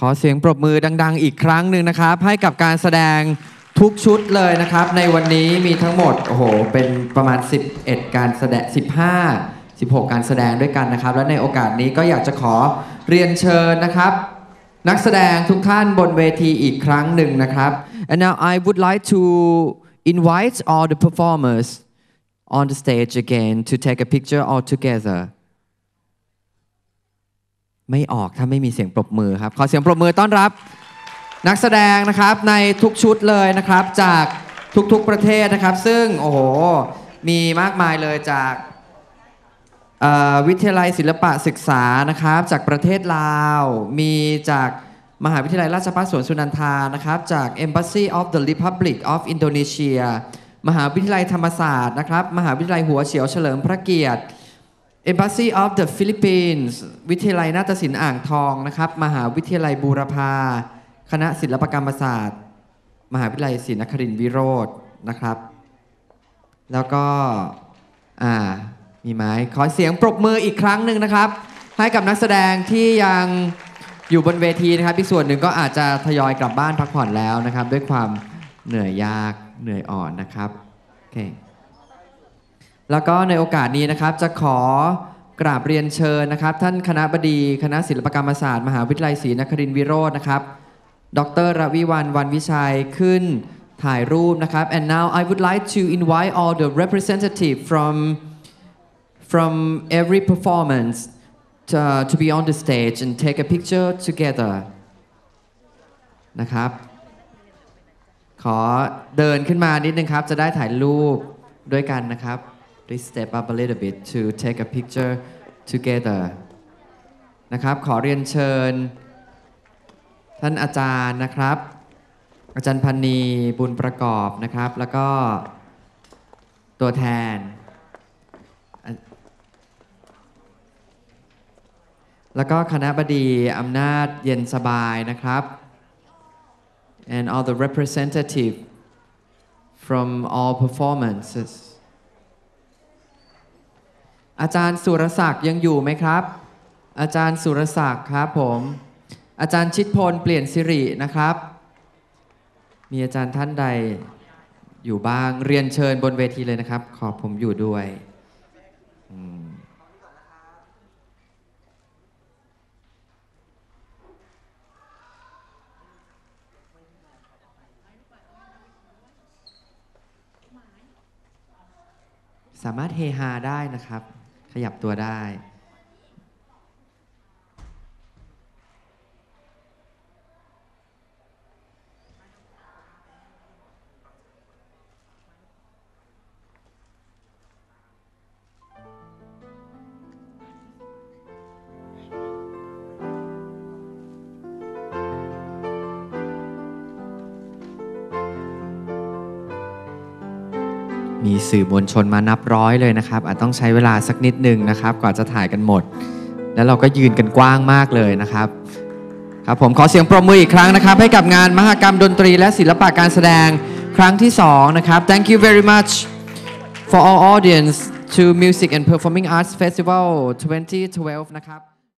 ขอเสียงปรบมือดัง ๆ อีกครั้งหนึ่งนะครับ ให้กับการแสดงทุกชุดเลยนะครับ ในวันนี้มีทั้งหมดโอ้โหเป็นประมาณ 11 การแสดง 15 16 การแสดงด้วยกันนะครับ และในโอกาสนี้ก็อยากจะขอเรียนเชิญนะครับ นักแสดงทุกท่านบนเวทีอีกครั้งหนึ่งนะครับ and now I would like to invite all the performers on the stage again to take a picture all together ไม่ออกถ้าไม่มีเสียงปรบมือครับ ขอเสียงปรบมือต้อนรับ นักแสดงนะครับในทุกชุดเลยนะครับ จากทุกๆประเทศนะครับ ซึ่งโอ้โหมีมากมายเลยจากวิทยาลัยศิลปะศึกษานะครับ จากประเทศลาว มีจากมหาวิทยาลัยราชภัฏสวนสุนันทานะครับ จาก Embassy of the Republic of Indonesia มหาวิทยาลัยธรรมศาสตร์นะครับ มหาวิทยาลัยหัวเฉียวเฉลิมพระเกียรติ Embassy of the Philippines วิทยาลัยนาฏศิลป์อ่างทองนะครับ มหาวิทยาลัยบูรพา คณะศิลปกรรมศาสตร์ มหาวิทยาลัยศรีนครินทรวิโรจน์นะครับ แล้วก็อ่ามีไหมขอเสียงปรบมืออีกครั้งหนึ่งนะครับ ให้กับนักแสดงที่ยังอยู่บนเวทีนะครับ อีกส่วนหนึ่งก็อาจจะทยอยกลับบ้านพักผ่อนแล้วนะครับ ด้วยความเหนื่อยยากเหนื่อยอ่อนนะครับโอเค แล้วก็ในโอกาสนี้นะครับจะขอกราบเรียนเชิญนะครับ ท่านคณะบดีคณะศิลปกรรมศาสตร์ มหาวิทยาลัยศรีนครินทรวิโรจน์นะครับ ดรรวิวันวันวิชัยขึ้นถ่ายรูปนะครับ and now I would like to invite all the representative from from every performance to, to be on the stage and take a picture together นะครับ ขอเดินขึ้นมานิดนึงครับ จะได้ถ่ายรูปด้วยกันนะครับ please step up a little bit to take a picture together นะครับขอเรียนเชิญ ท่านอาจารย์นะครับ อาจารย์พันนีบุญประกอบนะครับ แล้วก็ตัวแทน แล้วก็คณะบดีอำนาจเย็นสบายนะครับ and all the representative from all performances อาจารย์สุรศักดิ์ยังอยู่ไหมครับ อาจารย์สุรศักดิ์ครับผม อาจารย์ชิดพลเปลี่ยนสิรินะครับ มีอาจารย์ท่านใดอยู่บ้างเรียนเชิญบนเวทีเลยนะครับ ขอผมอยู่ด้วยสามารถเฮฮาได้นะครับ ขยับตัวได้ มีสื่อมวลชนมานับร้อยเลยนะครับ อาจต้องใช้เวลาสักนิดหนึ่งนะครับกว่าจะถ่ายกันหมด แล้วเราก็ยืนกันกว้างมากเลยนะครับครับผมขอเสียงปรบมืออีกครั้งนะครับ ให้กับงานมหกรรมดนตรี และศิลปะการแสดงครั้งที่ 2 นะครับ Thank you very much for all audience to Music and Performing Arts Festival 2012 นะครับ